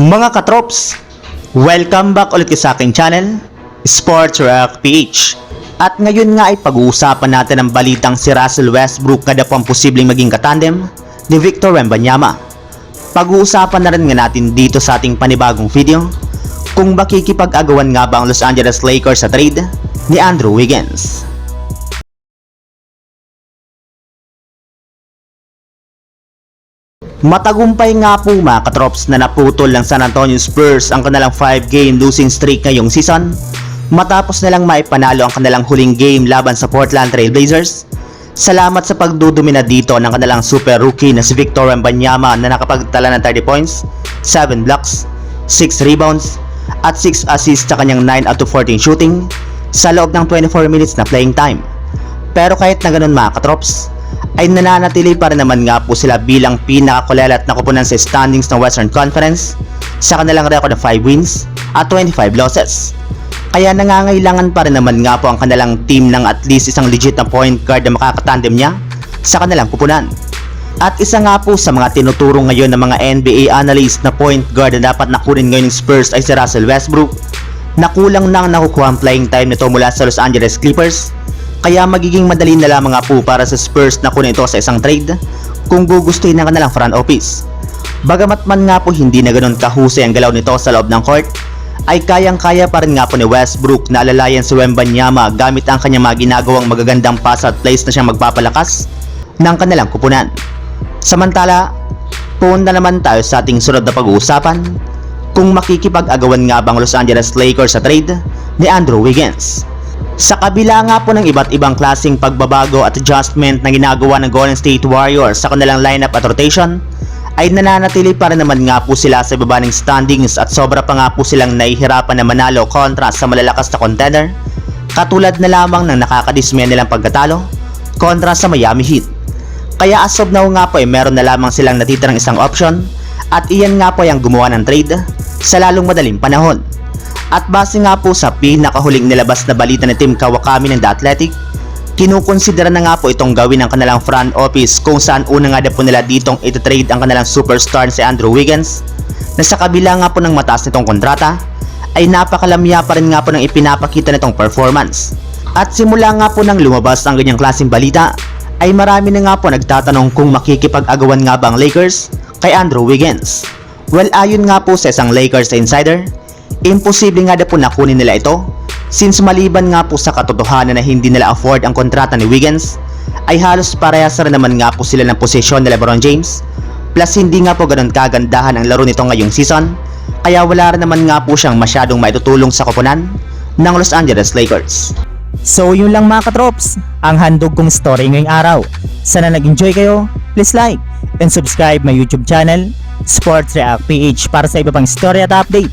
Mga katrops, welcome back ulit sa aking channel, Sports Rock PH. At ngayon nga ay pag-uusapan natin ang balitang si Russell Westbrook na daw ang posibleng maging katandem ni Victor Wembanyama. Pag-uusapan na rin nga natin dito sa ating panibagong video kung makikipag-agawan nga ba ang Los Angeles Lakers sa trade ni Andrew Wiggins. Matagumpay nga po mga katrops na naputol ng San Antonio Spurs ang kanilang 5-game losing streak ngayong season matapos nilang maipanalo ang kanilang huling game laban sa Portland Trail Blazers. Salamat sa pagdudumina dito ng kanilang super rookie na si Victor Wembanyama na nakapagtala ng 30 points, 7 blocks, 6 rebounds, at 6 assists sa kanyang 9 out of 14 shooting sa loob ng 24 minutes na playing time. Pero kahit na ganun mga katrops, ay nananatili pa rin naman nga po sila bilang pinakakulelat na kupunan sa standings ng Western Conference sa kanilang record ng 5 wins at 25 losses. Kaya nangangailangan pa rin naman nga po ang kanilang team ng at least isang legit na point guard na makakatandem niya sa kanilang kupunan. At isa nga po sa mga tinuturo ngayon ng mga NBA analyst na point guard na dapat nakunin ngayon ng Spurs ay si Russell Westbrook na kulang nang nakukuha ang playing time nito mula sa Los Angeles Clippers kaya magiging madali na lamang nga po para sa Spurs na kunin ito sa isang trade kung gugustuhin ng kanilang front office. Bagamat man nga po hindi na ganun kahusay ang galaw nito sa loob ng court, ay kayang-kaya pa rin nga po ni Westbrook na alalayan si Wembanyama gamit ang kanyang mga ginagawang magagandang pass at plays na siyang magpapalakas ng kanilang kupunan. Samantala, punta naman tayo sa ating sunod na pag-uusapan kung makikipag-agawan nga bang Los Angeles Lakers sa trade ni Andrew Wiggins. Sa kabila nga po ng iba't ibang klaseng pagbabago at adjustment na ginagawa ng Golden State Warriors sa kanilang lineup at rotation, ay nananatili pa rin naman nga po sila sa baba ng standings at sobra pa nga po silang nahihirapan na manalo kontra sa malalakas na contender, katulad na lamang ng nakakadismaya nilang pagkatalo kontra sa Miami Heat. Kaya as of now nga po ay meron na lamang silang natitirang isang option at iyan nga po ay ang gumawa ng trade sa lalong madaling panahon. At base nga po sa pinakahuling nilabas na balita ni Tim Kawakami ng The Athletic, kinukonsidera na nga po itong gawin ng kanilang front office kung saan una nga na po nila ditong ititrade ang kanilang superstar na si Andrew Wiggins na sa kabila nga po ng mataas nitong kontrata ay napakalamya pa rin nga po ng ipinapakita nitong performance. At simula nga po nang lumabas ang ganyang klaseng balita ay marami na nga po nagtatanong kung makikipag-agawan nga ba ang Lakers kay Andrew Wiggins. Well ayon nga po sa isang Lakers insider, imposible nga na po nakunin nila ito since maliban nga po sa katotohanan na hindi nila afford ang kontrata ni Wiggins ay halos parehas rin naman nga po sila ng posisyon ni Lebron James plus hindi nga po ganun kagandahan ang laro nito ngayong season kaya wala rin naman nga po siyang masyadong maitutulong sa koponan ng Los Angeles Lakers. So yun lang mga katrops, ang handog kong story ngayong araw. Sana nag-enjoy kayo, please like and subscribe my YouTube channel, Sports React PH para sa iba pang story at update